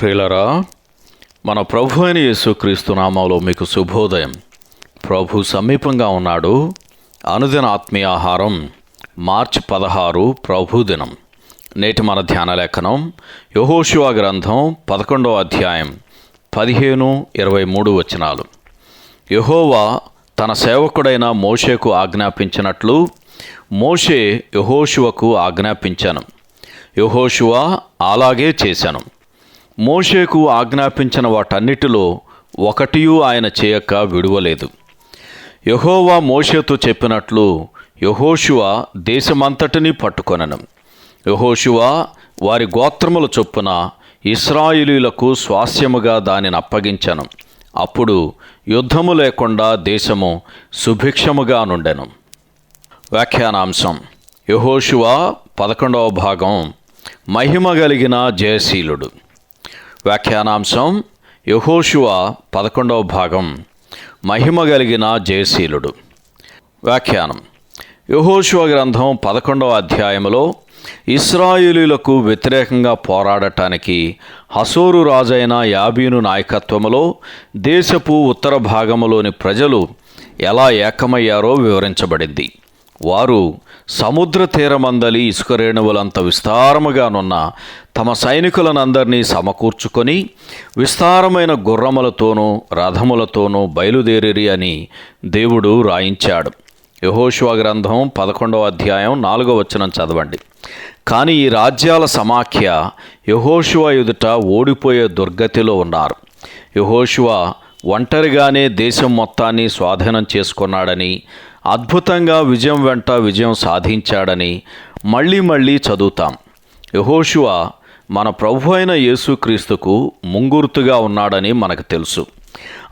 ప్రియులరా మన ప్రభు అయిన యేసుక్రీస్తు నామంలో మీకు శుభోదయం. ప్రభు సమీపంగా ఉన్నాడు. అనుదిన ఆత్మీయ ఆహారం మార్చి పదహారు ప్రభు దినం. నేటి మన ధ్యాన లేఖనం యహోశివా గ్రంథం పదకొండవ అధ్యాయం పదిహేను ఇరవై మూడు వచనాలు. యహోవా తన సేవకుడైన మోషేకు ఆజ్ఞాపించినట్లు మోషే యహోశివకు ఆజ్ఞాపించాను. యహోశివ అలాగే చేశాను మోషేకు ఆజ్ఞాపించిన వాటన్నిటిలో ఒకటియూ ఆయన చేయక విడువలేదు. యహోవా మోషేతో చెప్పినట్లు యహోశువ దేశమంతటినీ పట్టుకొనను. యహోశువ వారి గోత్రముల చొప్పున ఇస్రాయిలీలకు స్వాస్యముగా దానిని అప్పగించను. అప్పుడు యుద్ధము లేకుండా దేశము సుభిక్షముగా నుండెను. వ్యాఖ్యానాంశం. యహోశువ పదకొండవ భాగం. మహిమ కలిగిన జయశీలుడు. వ్యాఖ్యానాంశం యహోశువ పదకొండవ భాగం. మహిమ కలిగిన జయశీలుడు. వ్యాఖ్యానం. యహోశువ గ్రంథం పదకొండవ అధ్యాయంలో ఇస్రాయిలీలకు వ్యతిరేకంగా పోరాడటానికి హసోరు రాజైన యాబీను నాయకత్వములో దేశపు ఉత్తర భాగంలోని ప్రజలు ఎలా ఏకమయ్యారో వివరించబడింది. వారు సముద్ర తీరమందలి ఇసుక రేణువులంత విస్తారముగానున్న తమ సైనికులనందరినీ సమకూర్చుకొని విస్తారమైన గుర్రములతోనూ రథములతోనూ బయలుదేరిరి అని దేవుడు రాయించాడు. యహోశివ గ్రంథం పదకొండవ అధ్యాయం నాలుగవ వచనం చదవండి. కానీ ఈ రాజ్యాల సమాఖ్య యహోశివ ఎదుట ఓడిపోయే దుర్గతిలో ఉన్నారు. యహోశివ ఒంటరిగానే దేశం మొత్తాన్ని స్వాధీనం చేసుకున్నాడని అద్భుతంగా విజయం వెంట విజయం సాధించాడని మళ్ళీ మళ్ళీ చదువుతాం. యహోషువ మన ప్రభు అయిన యేసుక్రీస్తుకు ముంగుర్తుగా ఉన్నాడని మనకు తెలుసు.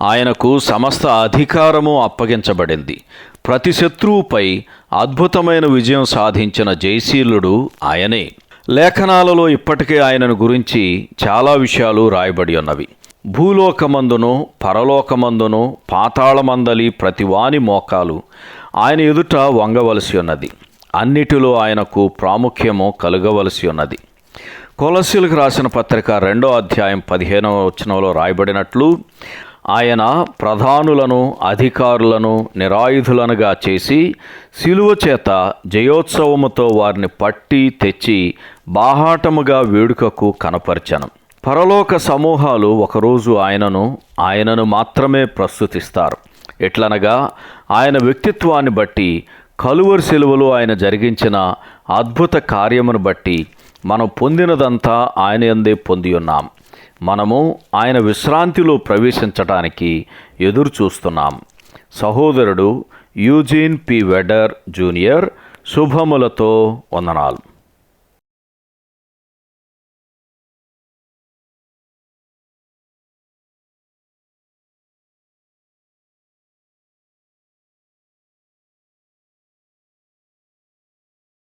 ఆయనకు సమస్త అధికారము అప్పగించబడింది. ప్రతి శత్రువుపై అద్భుతమైన విజయం సాధించిన జయశీలుడు ఆయనే. లేఖనాలలో ఇప్పటికే ఆయనను గురించి చాలా విషయాలు రాయబడి ఉన్నవి. భూలోకమందును పరలోకమందును పాతాళమందలి ప్రతివాని మోకాలు ఆయన ఎదుట వంగవలసి ఉన్నది. అన్నిటిలో ఆయనకు ప్రాముఖ్యము కలుగవలసి ఉన్నది. కొలసీలకు రాసిన పత్రిక రెండో అధ్యాయం పదిహేనవ వచనంలో రాయబడినట్లు ఆయన ప్రధానులను అధికారులను నిరాయుధులనుగా చేసి శిలువ చేత జయోత్సవముతో వారిని పట్టి తెచ్చి బాహాటముగా వేడుకకు కనపరిచను. పరలోక సమూహాలు ఒకరోజు ఆయనను ఆయనను మాత్రమే ప్రస్తుతిస్తారు. ఎట్లనగా ఆయన వ్యక్తిత్వాన్ని బట్టి కలువరి సెలువలో ఆయన జరిగించిన అద్భుత కార్యమును బట్టి మనం పొందినదంతా ఆయన ఎందే పొంది ఉన్నాం. మనము ఆయన విశ్రాంతిలో ప్రవేశించడానికి ఎదురు చూస్తున్నాం. సహోదరుడు యూజీన్ పి వెడర్ జూనియర్ శుభములతో వందనాలు.